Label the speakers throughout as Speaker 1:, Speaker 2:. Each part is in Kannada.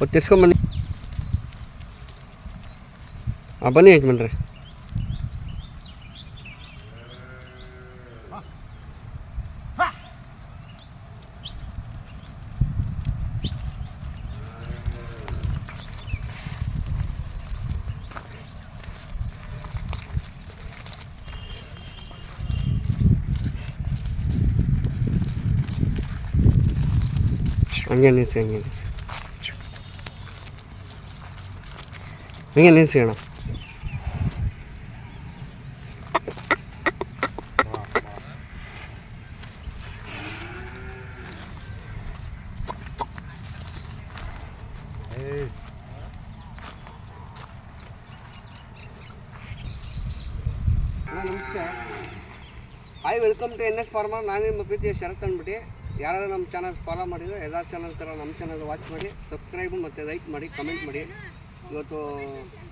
Speaker 1: ಒತ್ತು ತಿರ್ಸ್ಕೊಂಬನ್ನಿ ಹಾಂ ಬನ್ನಿ ಯಜಮಾನ್ರೆ. ಹಂಗೆ ನಿಲ್ಸಿ ಹಂಗೆ ನಿಲ್ಲಿಸಿ ಹಂಗೆ ನಿಲ್ಲಿಸಿ ಅಣ್ಣ. ನಮಸ್ತೆ hi welcome to N S farmer ನಾನು ನಿಮ್ಮ ಪ್ರೀತಿಯ ಶರತ್ ಅಂದ್ಬಿಟ್ಟು ಯಾರು ನಮ್ಮ ಚಾನಲ್ ಫಾಲೋ ಮಾಡಿದ್ರು ಎಲ್ಲ ಚಾನಲ್ ಥರ ನಮ್ಮ ಚಾನಲ್ ವಾಚ್ ಮಾಡಿ ಸಬ್ಸ್ಕ್ರೈಬ್ ಮತ್ತು ಲೈಕ್ ಮಾಡಿ ಕಮೆಂಟ್ ಮಾಡಿ. ಇವತ್ತು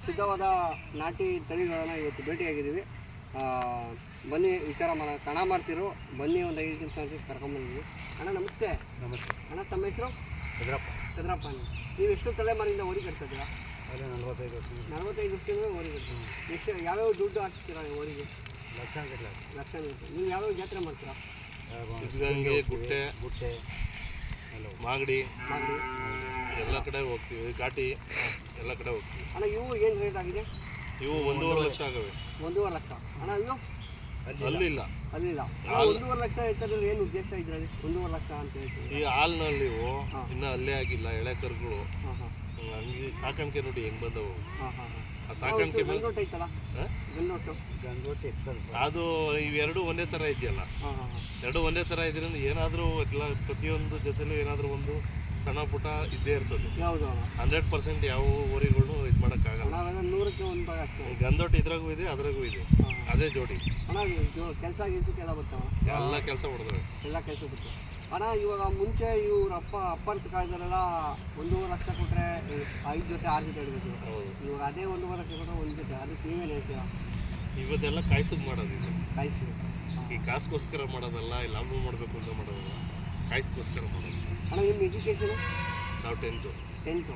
Speaker 1: ಶುದ್ಧವಾದ ನಾಟಿ ತಳಿಗಳನ್ನು ಇವತ್ತು ಭೇಟಿಯಾಗಿದ್ದೀವಿ. ಆ, ಬನ್ನಿ ವಿಚಾರ ಮಾಡ ಕಣ ಮಾಡ್ತಿರೋ. ಬನ್ನಿ ಒಂದು ಐದು ನಿಮಿಷ ಅಂತ ಕರ್ಕೊಂಬಂದಿದ್ವಿ ಅಣ್ಣ ನಮಸ್ತೆ.
Speaker 2: ನಮಸ್ತೆ.
Speaker 1: ಅಣ್ಣ ತಮ್ಮ ಹೆಸರು? ಚದ್ರಪ್ಪ ಚಂದ್ರಪ್ಪ ನೀವು ಎಷ್ಟು ತಲೆಮಾರಿಂದ ಓರಿ ಕಟ್ತಿದ್ದೀರಾ?
Speaker 2: ಅದೇ ನಲ್ವತ್ತೈದು ವರ್ಷ
Speaker 1: ನಲ್ವತ್ತೈದು ವರ್ಷದಿಂದ ಓರಿ ಕಟ್ತೀವಿ ಎಷ್ಟು ಯಾವ್ಯಾವ ದುಡ್ಡು ಹಾಕ್ತೀರಾ ಓರಿಗೆ
Speaker 2: ಲಕ್ಷ
Speaker 1: ಲಕ್ಷ ಇರುತ್ತೆ ನೀವು ಯಾವ್ಯಾವ ಜಾತ್ರೆ ಮಾಡ್ತೀರಾ?
Speaker 3: ಸಿದ್ಧಗಂಗೆ ಗುಟ್ಟೆ.
Speaker 2: ಗುಟ್ಟೆ.
Speaker 3: ಮಾಗಡಿ.
Speaker 1: ಮಾಗಡಿ.
Speaker 3: ಎಲ್ಲ ಕಡೆ ಹೋಗ್ತೀವಿ. ಘಾಟಿ. ಎಲ್ಲ ಕಡೆ ಹೋಗ್ತೀವಿ.
Speaker 1: ಅಣ್ಣ ಇವು ಏನು ರೇಟ್ ಆಗಿದೆ?
Speaker 3: ಇವು ಒಂದೂವರೆ ಲಕ್ಷ ಆಗವೆ.
Speaker 1: ಒಂದೂವರೆ ಲಕ್ಷ. ಅಣ್ಣ ಇವು?
Speaker 3: ಅಲ್ಲಿ ಇಲ್ಲ
Speaker 1: ಅಲ್ಲಿಲ್ಲ. ಆ ಒಂದೂವರೆ ಲಕ್ಷ ಹೇಳ್ತದ್ರೆ ಏನು ಉದ್ದೇಶ ಇದ್ರಲ್ಲಿ? ಒಂದೂವರೆ ಲಕ್ಷ ಅಂತ ಹೇಳ್ತೀವಿ.
Speaker 3: ಈ ಹಾಲ್ನಲ್ಲಿ ಇವು ಇನ್ನೂ ಅಲ್ಲೇ ಆಗಿಲ್ಲ ಎಳೆ ಕರುಗಳು. ಹಂಗೆ ಸಾಕಾಣಿಕೆ ನೋಡಿ ಹೆಂಗ್ ಬಂದವು. ಆ ಸಾಕಾಣಿಕೆ ಬಂದು
Speaker 1: ಗಂಡೋಟ್ ಐತಲ್ಲ?
Speaker 3: ಹಾ?
Speaker 1: ಗಂಡೋಟು
Speaker 2: ಗಂಗೋಟಿ ಇರ್ತದೆ
Speaker 3: ಅದು ಇವೆರಡು ಒಂದೇ ತರ ಇದೆಯಲ್ಲ? ಎರಡು ಒಂದೇ ತರ ಇದ್ರಿಂದ ಏನಾದರೂ ಎಲ್ಲ ಪ್ರತಿಯೊಂದು ಜೊತೆಲೂ ಏನಾದರೂ ಒಂದು ಸಣ್ಣ ಪುಟ ಇದ್ದೇ ಇರ್ತದೆ.
Speaker 1: ಯಾವುದು
Speaker 3: ಹಂಡ್ರೆಡ್ ಪರ್ಸೆಂಟ್ ಯಾವ ಊರಿಗಳು ಇದು ಮಾಡೋಕ್ಕಾಗಲ್ಲ.
Speaker 1: ನಾವೆಲ್ಲ ನೂರಕ್ಕೆ ಒಂದು ಭಾಗ ಅಷ್ಟೇ.
Speaker 3: ಗಂದೊಟ್ಟು ಇದ್ರಾಗೂ ಇದೆ ಅದ್ರಾಗೂ ಇದೆ. ಅದೇ ಜೋಡಿ.
Speaker 1: ಕೆಲಸ ಇದು ಗಿಲ್ಸಕ್ಕೆಲ್ಲ ಬರ್ತಾವ?
Speaker 3: ಎಲ್ಲ ಕೆಲಸ ಮಾಡಿದ್ರೆ
Speaker 1: ಎಲ್ಲ ಕೆಲಸ ಬಿಟ್ಟು ಅಣ್ಣ ಇವಾಗ ಮುಂಚೆ ಇವ್ರ ಅಪ್ಪ ಅಪ್ಪನ ಕಾಯ್ದರೆಲ್ಲ ಒಂದೂವರೆ ಲಕ್ಷ ಕೊಟ್ಟರೆ ಐದು ಜೊತೆ ಆರು ಜೊತೆ
Speaker 3: ಇಡಬೇಕು.
Speaker 1: ಇವಾಗ ಅದೇ ಒಂದೂವರೆ ಲಕ್ಷ ಕೊಟ್ಟರೆ ಒಂದು ಜೊತೆ. ಅದಕ್ಕೆ ನೀವೇನು ಹೇಳ್ತೀರಾ?
Speaker 3: ಇವತ್ತೆಲ್ಲ ಕಾಯ್ಸೋದು ಮಾಡೋದು ಇದು.
Speaker 1: ಕಾಯಿಸಿ
Speaker 3: ಈ ಕಾಸ್ಗೋಸ್ಕರ ಮಾಡೋದಲ್ಲ ಈ ಲಾಭ ಮಾಡಬೇಕು ಅಂತ ಮಾಡೋದಲ್ಲ. ಕಾಯಿಸ್ಗೋಸ್ಕರ ಮಾಡೋದು.
Speaker 1: ಅಣ್ಣ ನಿಮ್ಮ ಎಜುಕೇಷನು
Speaker 3: ನಾವು ಟೆಂತು
Speaker 1: ಟೆಂತು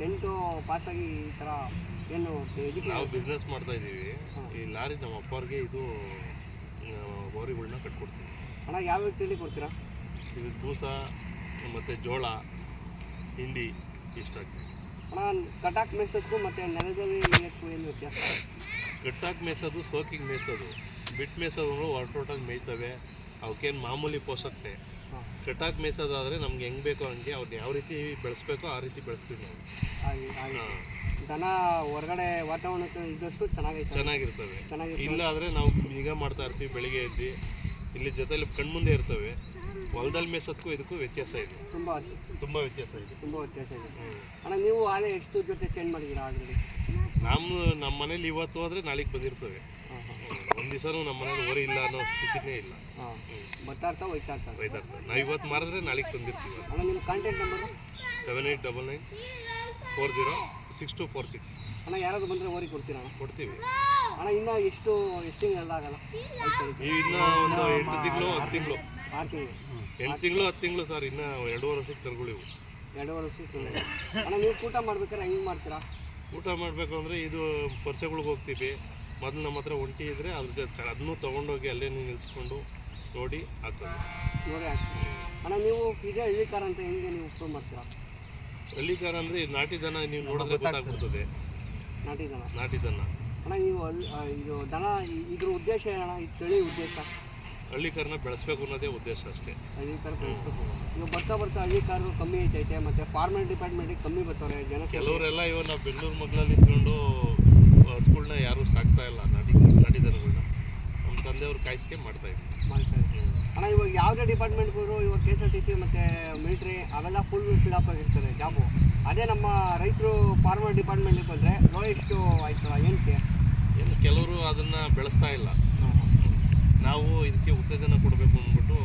Speaker 1: ಟೆಂತು ಪಾಸಾಗಿ ಈ ಥರ ಏನು ಎಜುಕೇ
Speaker 3: ನಾವು ಬಿಸ್ನೆಸ್ ಮಾಡ್ತಾ ಇದ್ದೀವಿ ಈ ಲಾರಿ ನಮ್ಮ ಅಪ್ಪವ್ರಿಗೆ ಇದು ಬೋರಿಗಳನ್ನ ಕಟ್ಕೊಡ್ತೀವಿ
Speaker 1: ಅಣ್ಣ ಯಾವ ವ್ಯಕ್ತಿಯಲ್ಲಿ ಕೊಡ್ತೀರಾ?
Speaker 3: ಇದು ಬೂಸ ಮತ್ತು ಜೋಳ ಹಿಂಡಿ ಇಷ್ಟ ಆಗ್ತದೆ.
Speaker 1: ಅಣ್ಣ ಕಟಾಕ್ ಮೇಸೋದಕ್ಕೂ ಮತ್ತು ನೆಲದಲ್ಲಿ ಏನು ವ್ಯತ್ಯಾಸ?
Speaker 3: ಕಟ್ಟಾಕ್ ಮೇಯ್ಸೋದು ಸೋಕಿಗೆ ಮೇಯ್ಸೋದು. ಬಿಟ್ಟು ಮೇಯ್ಸೋದು ಹೊರಟೋಟಾಗಿ ಮೇಯ್ತವೆ. ಅವಕ್ಕೇನು ಮಾಮೂಲಿ ಪೋಷಕತೆ.
Speaker 1: ಹಾಂ
Speaker 3: ಮೇಯಿಸೋದಾದ್ರೆ ನಮ್ಗೆ ಹೆಂಗೆ ಬೇಕೋ ಹಂಗೆ ಅವ್ರನ್ನ ಯಾವ ರೀತಿ ಬೆಳೆಸ್ಬೇಕೋ ಆ ರೀತಿ ಬೆಳೆಸ್ತೀವಿ ನಾವು.
Speaker 1: ಹಾಗೆ ಹಾಗೆ.
Speaker 3: ಹಾಂ.
Speaker 1: ದನ ಹೊರಗಡೆ ವಾತಾವರಣಕ್ಕೆ ಇದ್ದಷ್ಟು ಚೆನ್ನಾಗಿ
Speaker 3: ಚೆನ್ನಾಗಿರ್ತವೆ.
Speaker 1: ಚೆನ್ನಾಗಿರ್ತವೆ.
Speaker 3: ಇಲ್ಲ ಆದರೆ ನಾವು ಈಗ ಮಾಡ್ತಾ ಇರ್ತೀವಿ ಬೆಳಿಗ್ಗೆ ಎದ್ದು. ಇಲ್ಲಿ ಜೊತೆಲಿ ಕಣ್ಮುಂದೆ ಇರ್ತವೆ. ಹೊಲದಲ್ಲಿ ಮೇಸೋದಕ್ಕೂ ಇದಕ್ಕೂ ವ್ಯತ್ಯಾಸ ಇದೆ.
Speaker 1: ತುಂಬ
Speaker 3: ತುಂಬ ವ್ಯತ್ಯಾಸ ಇದೆ.
Speaker 1: ತುಂಬ ವ್ಯತ್ಯಾಸ ಇದೆ. ಅಣ್ಣ ನೀವು ಆಲೆ ಎಷ್ಟು ಜೊತೆ ಚೇಂಜ್ ಮಾಡಿದ್ದೀರಾ
Speaker 3: ನಮ್ಮ ನಮ್ಮ ಮನೇಲಿ ಇವತ್ತು ಹೋದರೆ ನಾಳೆಗೆ ಬಂದಿರ್ತವೆ. ಒಂದು ದಿವಸನೂ ನಮ್ಮ ಮನೇಲಿ ಓರಿ ಇಲ್ಲ ಅನ್ನೋ ಸ್ಥಿತಿನೇ ಇಲ್ಲ.
Speaker 1: ಹಾಂ. ಬರ್ತಾ ಇರ್ತಾ ಹೋಯ್ತಾ ಇರ್ತಾರೆ
Speaker 3: ಒಯ್ದಾಡ್ತಾರೆ ನಾವು ಇವತ್ತು ಮಾರಿದ್ರೆ ನಾಳೆಗೆ ತಂದಿರ್ತೀವಿ
Speaker 1: ಅಣ್ಣ ನಿಮ್ಮ contact number
Speaker 3: seven eight double nine four zero six two four six.
Speaker 1: ಅಣ್ಣ ಯಾರಾದ್ರು ಬಂದರೆ ಓರಿ ಕೊಡ್ತೀರಾ ಅಣ್ಣ?
Speaker 3: ಕೊಡ್ತೀವಿ.
Speaker 1: ಅಣ್ಣ ಇನ್ನೂ ಎಷ್ಟು ಎಷ್ಟು ತಿಂಗಳು ಆಗಲ್ಲ
Speaker 3: ಇನ್ನೂ ಒಂದು ಎಂಟು ತಿಂಗಳು ಹತ್ತು ತಿಂಗಳು.
Speaker 1: ಆರು ತಿಂಗಳು.
Speaker 3: ಎಂಟು ತಿಂಗಳು ಹತ್ತು ತಿಂಗಳು ಸರ್ ಇನ್ನೂ ಎರಡೂವರೆ ವರ್ಷಕ್ಕೆ ತರ್ಗೊಳ್ಳಿವು
Speaker 1: ಎರಡೂವರೆ ವರ್ಷಕ್ಕೆ ಅಣ್ಣ ನೀವು ಊಟ ಮಾಡ್ಬೇಕಾದ್ರೆ ಹೆಂಗೆ ಮಾಡ್ತೀರಾ?
Speaker 3: ಊಟ ಮಾಡಬೇಕು ಅಂದರೆ ಇದು ಪರ್ಸೆಗಳಿಗೆ ಹೋಗ್ತೀವಿ. ಮೊದಲು ನಮ್ಮ ಹತ್ರ ಒಂಟಿ ಇದ್ದರೆ ಅದ್ರ ಜೊತೆ ಅದನ್ನು ತೊಗೊಂಡೋಗಿ ಅಲ್ಲೇ ನಿಲ್ಲಿಸ್ಕೊಂಡು ನೋಡಿ ಹಾಕೋದು
Speaker 1: ನೋಡಿ ಅಣ್ಣ ನೀವು ಇದೇ ಹಳ್ಳಿಕಾರ ಅಂತ ಹೆಂಗೆ ನೀವು ಪ್ರೂವ್ ಮಾಡ್ತೀರಾ?
Speaker 3: ಹಳ್ಳಿಕಾರ ಅಂದರೆ ನಾಟಿ ದನ ನೀವು ನೋಡಿದ್ರೆ ಗೊತ್ತಾಗ್ಬಿಡ್ತದೆ.
Speaker 1: ನಾಟಿ ದನ?
Speaker 3: ನಾಟಿ ದನ.
Speaker 1: ಅಣ್ಣ ನೀವು ಅಲ್ಲಿ ಇದು ದನ ಇದ್ರ ಉದ್ದೇಶ ಏನಣ್ಣ? ಈ ತಳಿ ಉದ್ದೇಶ?
Speaker 3: ಹಳ್ಳಿಕಾರನ ಬೆಳೆಸ್ಬೇಕು ಅನ್ನೋದೇ ಉದ್ದೇಶ ಅಷ್ಟೇ.
Speaker 1: ಹಳ್ಳಿ ಕಾರ್ ಬೆಳೆಸ್ಬೇಕು. ಈಗ ಬರ್ತಾ ಬರ್ತಾ ಹಳ್ಳಿ ಕಾರು ಕಮ್ಮಿ ಐತೈತೆ ಮತ್ತು ಫಾರ್ಮಲ್ ಡಿಪಾರ್ಟ್ಮೆಂಟಿಗೆ ಕಮ್ಮಿ ಬರ್ತಾರೆ ಜನ
Speaker 3: ಕೆಲವರೆಲ್ಲ ಇವಾಗ ನಾವು ಬೆಂಗಳೂರು ಮಗ್ಳಲ್ಲಿ ನಿಂತ್ಕೊಂಡು ಹಸುಗಳ್ನ ಯಾರೂ ಸಾಕ್ತಾ ಇಲ್ಲ ನಾಟಿ ನಾಟಿ ದನಗಳನ್ನ ನಮ್ಮ ತಂದೆಯವ್ರು ಕಾಯಿಸ್ಕೆ ಮಾಡ್ತಾ
Speaker 1: ಇದ್ದೀವಿ ಅಣ್ಣ ಇವಾಗ ಯಾವುದೇ ಡಿಪಾರ್ಟ್ಮೆಂಟ್ಗೂ ಇವಾಗ K S R T C ಮತ್ತು ಮಿಲಿಟ್ರಿ ಅವೆಲ್ಲ ಫುಲ್ ಫಿಲ್ಅಪ್ ಆಗಿರ್ತದೆ ಜಾಬು ಅದೇ ನಮ್ಮ ರೈತರು ಫಾರ್ಮರ್ ಡಿಪಾರ್ಟ್ಮೆಂಟಿಗೆ ಬಂದರೆ ಲೋಯೆಸ್ಟು ಆಯ್ತಲ್ಲ ಏನಕ್ಕೆ
Speaker 3: ಏನು ಕೆಲವರು ಅದನ್ನು ಬೆಳೆಸ್ತಾ ಇಲ್ಲ. ನಾವು ಇದಕ್ಕೆ ಉತ್ತೇಜನ ಕೊಡಬೇಕು ಅಂದ್ಬಿಟ್ಟು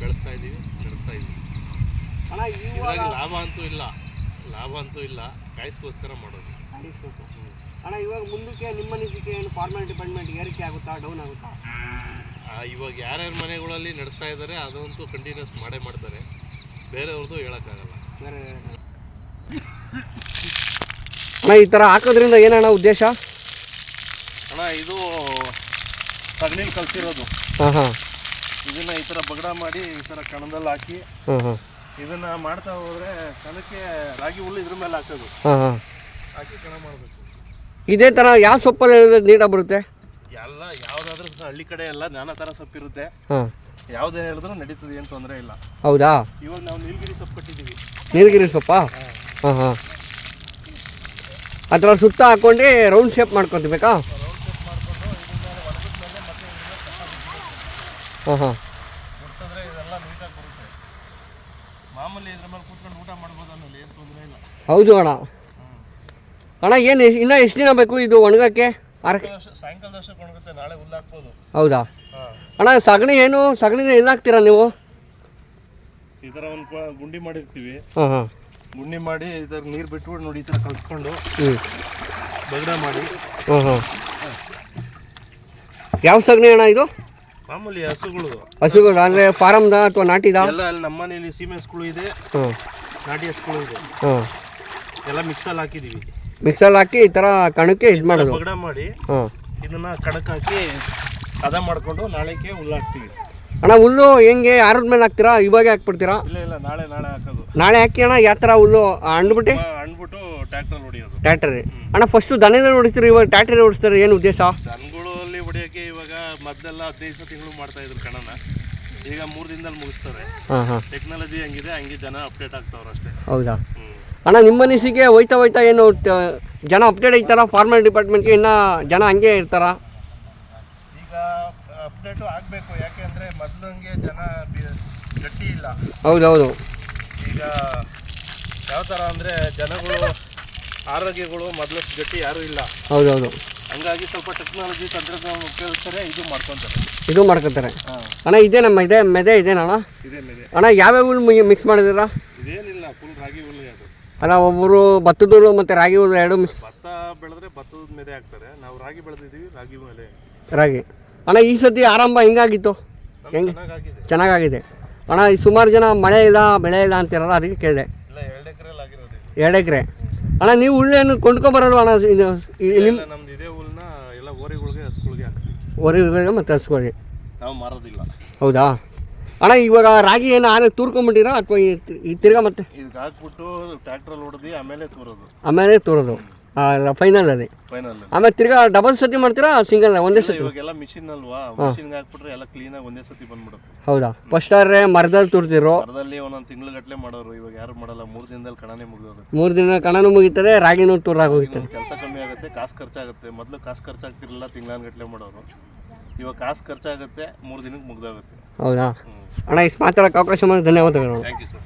Speaker 3: ಬೆಳೆಸ್ತಾ ಇದ್ದೀವಿ ನಡೆಸ್ತಾ ಇದ್ದೀವಿ
Speaker 1: ಅಣ್ಣ ಇವಾಗ
Speaker 3: ಲಾಭ ಅಂತೂ ಇಲ್ಲ. ಲಾಭ ಅಂತೂ ಇಲ್ಲ. ಕಾಯಿಸ್ಕೋಸ್ಕರ ಮಾಡೋದು.
Speaker 1: ನಡೆಸ್ಬೇಕು ಅಣ್ಣ ಇವಾಗ ಮುಂದಕ್ಕೆ ನಿಮ್ಮ ಅನಿಸಿಕೆ ಏನು? ಫಾರ್ಮರ್ ಡಿಪಾರ್ಟ್ಮೆಂಟ್ ಏರಿಕೆ ಆಗುತ್ತಾ ಡೌನ್ ಆಗುತ್ತಾ?
Speaker 3: ಆ, ಇವಾಗ ಯಾರ್ಯಾರ ಮನೆಗಳಲ್ಲಿ ನಡೆಸ್ತಾ ಇದ್ದಾರೆ ಅದಂತೂ ಕಂಟಿನ್ಯೂಸ್ ಮಾಡೇ ಮಾಡ್ತಾರೆ. ಬೇರೆಯವ್ರದ್ದು ಹೇಳೋಕ್ಕಾಗಲ್ಲ.
Speaker 1: ಬೇರೆ ಅಣ್ಣ ಈ ಥರ ಹಾಕೋದ್ರಿಂದ ಏನಣ್ಣ ಉದ್ದೇಶ?
Speaker 3: ಅಣ್ಣ ಇದು ಸಗಣಿಲಿ ಕಲ್ಸಿರೋದು.
Speaker 1: ಹಾಂ ಹಾಂ.
Speaker 3: ಇದನ್ನ ಈ ಥರ ಬಗಡ ಮಾಡಿ ಈ ಥರ ಕಣದಲ್ಲಿ ಹಾಕಿ
Speaker 1: ಹಾಂ ಹಾಂ.
Speaker 3: ಇದನ್ನ ಮಾಡ್ತಾ ಹೋದ್ರೆ ಕಣಕ್ಕೆ ರಾಗಿ ಹುಲ್ಲು ಇದ್ರ ಮೇಲೆ ಹಾಕೋದು.
Speaker 1: ಹಾಂ ಹಾಂ.
Speaker 3: ಹಾಕಿ ಕಣ ಮಾಡಬೇಕು.
Speaker 1: ಇದೇ ಥರ ಯಾವ ಸೊಪ್ಪಲ್ಲಿ ನೀಟಾಗಿ ಬರುತ್ತೆ?
Speaker 3: ಎಲ್ಲ ಯಾವುದಾದ್ರೂ ಹಳ್ಳಿ ಕಡೆ ಎಲ್ಲ ನಾನಾ ಥರ ಸೊಪ್ಪಿರುತ್ತೆ.
Speaker 1: ಹಾಂ.
Speaker 3: ಯಾವ್ದೇ ಹೇಳಿದ್ರು ನಡೀತದೆ ಏನು ತೊಂದರೆ ಇಲ್ಲ.
Speaker 1: ಹೌದಾ?
Speaker 3: ಇವಾಗ ನಾವು ನೀಲಗಿರಿ ಸೊಪ್ಪು ಕಟ್ಟಿದ್ದೀವಿ.
Speaker 1: ನೀಲಗಿರಿ ಸೊಪ್ಪಾ? ಹಾಂ. ಹಾಂ ಅದರ ಸುತ್ತ ಹಾಕ್ಕೊಂಡು ರೌಂಡ್ ಶೇಪ್ ಮಾಡ್ಕೊತಿಬೇಕಾ ಹಾಂ ಹಾಂ.
Speaker 3: ಕೊಡ್ತಂದ್ರೆ ಇದೆಲ್ಲ ನೀಟಾಗಿ ಬರುತ್ತೆ. ಮಾಮೂಲಿ ಇದ್ರ ಮೇಲೆ ಕೂತ್ಕೊಂಡು ಊಟ ಮಾಡ್ಬೋದು ಆಮೇಲೆ ಏನು ತೊಂದರೆ ಇಲ್ಲ.
Speaker 1: ಹೌದು ಅಣ್ಣ. ಅಣ್ಣ ಏನು ಇನ್ನೂ ಎಷ್ಟು ದಿನ ಬೇಕು ಇದು ಒಣಗಕ್ಕೆ?
Speaker 3: ಹುಲ್ಲು
Speaker 1: ಹೌದಾ? ಅಣ್ಣ ಸಗಣಿ ಏನು? ಸಗಣಿ ಏನಾಗ್ತೀರಾ ಹಾಕ್ತೀರಾ ನೀವು?
Speaker 3: ಈ ಥರ ಒಂದು ಗುಂಡಿ ಮಾಡಿರ್ತೀವಿ.
Speaker 1: ಹಾಂ ಹಾಂ.
Speaker 3: ಗುಂಡಿ ಮಾಡಿ ಇದ್ರ ನೀರು ಬಿಟ್ಬಿಟ್ಟು ನೋಡಿ ಈ ಥರ ಕಲ್ಸ್ಕೊಂಡು ಬಗಡ ಮಾಡಿ.
Speaker 1: ಹಾಂ ಹಾಂ. ಯಾವ ಸಗಣಿ ಅಣ್ಣ ಇದು?
Speaker 3: ಮಾಮೂಲಿ ಹಸುಗಳು
Speaker 1: ಹಸುಗಳು ಅಂದರೆ ಫಾರಮ್ದ ಅಥವಾ ನಾಟಿದ?
Speaker 3: ಎಲ್ಲ ಅಲ್ಲಿ ನಮ್ಮ ಮನೇಲಿ ಸೀಮೆ ಹಸುಗಳು ಇದೆ. ನಾಟಿ ಹಸುಗಳು ಇದೆ.
Speaker 1: ಹಾಂ.
Speaker 3: ಎಲ್ಲ ಮಿಕ್ಸಲ್ಲಿ ಹಾಕಿದ್ದೀವಿ
Speaker 1: ಮಿಕ್ಸಲ್ಲಿ ಹಾಕಿ ಈ ಥರ ಕಣಕ್ಕೆ ಇದು ಮಾಡೋದು.
Speaker 3: ಬಗಡ ಮಾಡಿ
Speaker 1: ಹಾಂ.
Speaker 3: ಇದನ್ನ ಕಣಕ್ಕೆ ಹಾಕಿ ಹದ ಮಾಡಿಕೊಂಡು ನಾಳೆಗೆ ಹುಲ್ಲು ಹಾಕ್ತೀವಿ
Speaker 1: ಅಣ್ಣ ಹುಲ್ಲು ಹೆಂಗೆ? ಯಾರದ ಮೇಲೆ ಹಾಕ್ತೀರಾ? ಇವಾಗ ಹಾಕ್ಬಿಡ್ತೀರಾ?
Speaker 3: ಇಲ್ಲ ಇಲ್ಲ ನಾಳೆ ನಾಳೆ ಹಾಕೋದು.
Speaker 1: ನಾಳೆ ಹಾಕಿ ಅಣ್ಣ ಯಾವ ಥರ ಹುಲ್ಲು ಅಂಡ್ಬಿಟ್ಟು
Speaker 3: ಅಂಡ್ಬಿಟ್ಟು ಟ್ಯಾಕ್ಟ್ರಲ್ಲಿ ಹೊಡಿಯೋದು.
Speaker 1: ಟ್ರ್ಯಾಕ್ಟರ್. ಅಣ್ಣ ಫಸ್ಟು ದನದಲ್ಲಿ ಹೊಡಿತೀರಿ ಇವಾಗ ಟ್ರ್ಯಾಕ್ಟರ್ ಹೊಡಿಸ್ತಾರೆ? ಏನು ಉದ್ದೇಶ?
Speaker 3: ದನಗಳಲ್ಲಿ ಹೊಡಿಯೋಕ್ಕೆ ಇವಾಗ ಮೊದಲೆಲ್ಲ ಹದಿನೈದು ತಿಂಗಳು ಮಾಡ್ತಾ ಇದ್ರು ಕಣನ ಈಗ ಮೂರು ದಿನದಲ್ಲಿ ಮುಗಿಸ್ತಾರೆ.
Speaker 1: ಹಾಂ ಹಾಂ.
Speaker 3: ಟೆಕ್ನಾಲಜಿ ಹಂಗಿದೆ ಹಂಗೆ ಜನ ಅಪ್ಡೇಟ್ ಆಗ್ತಾವ್ರು ಅಷ್ಟೇ
Speaker 1: ಹೌದಾ ಅಣ್ಣ ನಿಮ್ಮ ಅನಿಸಿಕೆ ಹೋಯ್ತಾ ಹೋಯ್ತಾ ಏನು ಜನ ಅಪ್ಡೇಟ್ ಆಯ್ತಾರ ಫಾರ್ಮಲ್ ಡಿಪಾರ್ಟ್ಮೆಂಟ್ಗೆ ಇನ್ನೂ ಜನ ಹಂಗೆ ಇರ್ತಾರ?
Speaker 3: ಈಗ ಅಪ್ಡೇಟು ಆಗಬೇಕು. ಯಾಕೆಂದರೆ ಮೊದಲಂಗೆ ಜನ ಗಟ್ಟಿ ಇಲ್ಲ.
Speaker 1: ಹೌದೌದು.
Speaker 3: ಈಗ ಯಾವ ಥರ ಅಂದರೆ ಜನಗಳು ಆರೋಗ್ಯಗಳು ಮೊದಲು ಗಟ್ಟಿ ಯಾರೂ ಇಲ್ಲ.
Speaker 1: ಹೌದೌದು.
Speaker 3: ಹಂಗಾಗಿ ಸ್ವಲ್ಪ ಟೆಕ್ನಾಲಜಿ ತಂತ್ರಜ್ಞಾನ ಉಪಯೋಗಿಸ್ತಾರೆ ಇದು ಮಾಡ್ಕೊತಾರೆ.
Speaker 1: ಇದು ಮಾಡ್ಕೊತಾರೆ. ಅಣ್ಣ ಇದೇ ನಮ್ಮ ಇದೆ ಮೆದೆ ಇದೇನಣ್ಣ?
Speaker 3: ಇದೇನಿದೆ
Speaker 1: ಅಣ್ಣ ಯಾವ್ಯಾವ ಮಿಕ್ಸ್ ಮಾಡಿದಿರಾ
Speaker 3: ಇದೇನಿಲ್ಲ ಫುಲ್ ರಾಗಿ ಹುಲ್ಲು
Speaker 1: ಅಲ್ಲ ಒಬ್ಬರು ಭತ್ತದ ಹುಲ್ಲು ಮತ್ತು ರಾಗಿ ಊರು ಎರಡು ಮಿಕ್ಸ್
Speaker 3: ಭತ್ತ ಬೆಳೆದ್ರೆ ಭತ್ತದ ಮೇಲೆ ಹಾಕ್ತಾರೆ ನಾವು ರಾಗಿ ಬೆಳೆದಿದ್ದೀವಿ ರಾಗಿ ಮೇಲೆ.
Speaker 1: ರಾಗಿ. ಅಣ್ಣ ಈ ಸತಿ ಆರಂಭ ಹೆಂಗಾಗಿತ್ತು?
Speaker 3: ಹೆಂಗೆ ಚೆನ್ನಾಗಾಗಿದೆ.
Speaker 1: ಚೆನ್ನಾಗಾಗಿದೆ. ಅಣ್ಣ ಈ ಸುಮಾರು ಜನ ಮಳೆ ಇಲ್ಲ ಬೆಳೆ ಇಲ್ಲ ಅಂತಿರಲ್ಲ ಅದಕ್ಕೆ ಕೇಳಿದೆ.
Speaker 3: ಇಲ್ಲ ಎರಡು ಎಕರೆಲ್ಲಿ ಆಗಿರೋದು ಇದು.
Speaker 1: ಎರಡು ಎಕರೆ. ಅಣ್ಣ ನೀವು ಹುಲ್ಲೇನು ಕೊಂಡ್ಕೊಂಬರಲ್ವ ಅಣ್ಣ ಇದು ಈ- ನಿಮ್ಮ
Speaker 3: ಇಲ್ಲ ನಮ್ದು ಇದೇ ಹುಲ್ನ ಎಲ್ಲ ಓರಿಗಳಿಗೆ ಹಸುಗಳಿಗೆ ಹಾಕ್ತೀವಿ.
Speaker 1: ಹೊರಗೆ ಮತ್ತು ಹಸ್ಕೊಳ್ಳಿ
Speaker 3: ನಾವು ಮಾರೋದಿಲ್ಲ.
Speaker 1: ಹೌದಾ? ಅಣ್ಣ ಇವಾಗ ರಾಗಿ ಏನು ಆನೆ ತೂರ್ಕೊಂಡ್ಬಿಟ್ಟಿರಾ ಅಥವಾ ಈ ತಿರ್ಗಾ ಮತ್ತೆ?
Speaker 3: ಇದಕ್ಕೆ ಹಾಕ್ಬಿಟ್ಟು ಟ್ರ್ಯಾಕ್ಟ್ರಲ್ಲಿ ಹೊಡೆದು ಆಮೇಲೆ ತೂರೋದು.
Speaker 1: ಆಮೇಲೆ ತೋರೋದು. ಫೈನಲ್ ಅಲ್ಲಿ
Speaker 3: ಫೈನಲ್
Speaker 1: ಆಮೇಲೆ ತಿರ್ಗಾ ಡಬಲ್ ಸತಿ ಮಾಡ್ತೀರಾ ಸಿಂಗಲ್ ಒಂದೇ ಸತಿ
Speaker 3: ಇವಾಗೆಲ್ಲ ಮಿಷಿನ್ ಅಲ್ವಾ? ಮಿಷಿನ್ಗೆ ಹಾಕ್ಬಿಟ್ರೆ ಎಲ್ಲ ಆಗಿ ಒಂದೇ ಸತಿ ಬಂದ್ಬಿಡುತ್ತೆ.
Speaker 1: ಹೌದಾ? ಫಸ್ಟ್ ಆದ್ರೆ ಮರದಲ್ಲಿ ತುರ್ತಿರೋ.
Speaker 3: ಮರದಲ್ಲಿ ಒಂದೊಂದು ತಿಂಗಳು ಗಟ್ಟಲೆ ಮಾಡೋರು ಇವಾಗ ಯಾರು ಮಾಡಲ್ಲ ಮೂರು ದಿನದಲ್ಲಿ ಕಣನೇ ಮುಗಿದೋದು
Speaker 1: ಮೂರು ದಿನ ಕಣನೂ ಮುಗಿತದೆ ರಾಗಿನೂ ತೂರಾಗಿ ಹೋಗ್ತದೆ.
Speaker 3: ಕೆಲಸ ಕಮ್ಮಿ ಆಗುತ್ತೆ ಕಾಸು ಖರ್ಚಾಗುತ್ತೆ. ಮೊದಲು ಕಾಸು ಖರ್ಚಾಗ್ತಿರಲಿಲ್ಲ ತಿಂಗಳಾನ್ ಗಟ್ಟಲೆ ಮಾಡೋರು. ಇವಾಗ ಕಾಸು ಖರ್ಚಾಗುತ್ತೆ ಮೂರು ದಿನಕ್ಕೆ ಮುಗ್ದೋಗುತ್ತೆ.
Speaker 1: ಹೌದಾ? ಅಣ್ಣ ಇಷ್ಟು ಮಾತಾಡೋಕೆ ಅವಕಾಶ ಮಾಡಿ ಧನ್ಯವಾದಗಳು.
Speaker 3: Thank you sir